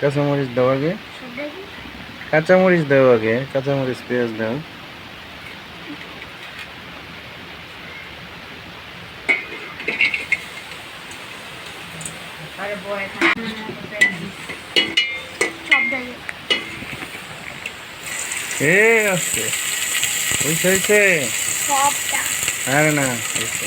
কাঁচামরিচ দাও আগে। কাঁচামরিচ দাও আগে কাঁচামরিচ পেঁয়াজ দাও। এ আসছে। হয়েছে হয়েছে আরে না হয়েছে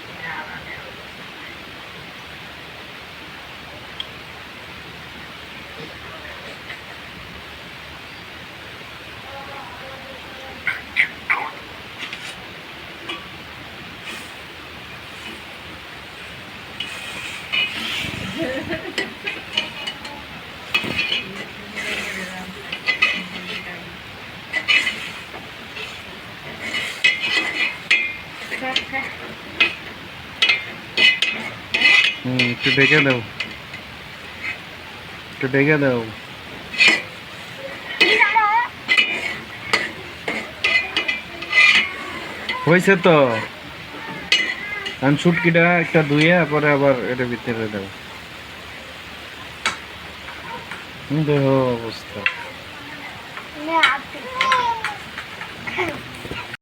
হুম, একটু ডেকে দাও। একটু ডেকে দাও। হয়েছে তো। আমি ছুটকিটা একটা ধুয়ে, পরে আবার এটা ভিতরে দাও। দেহ অবস্থা। নে আপনি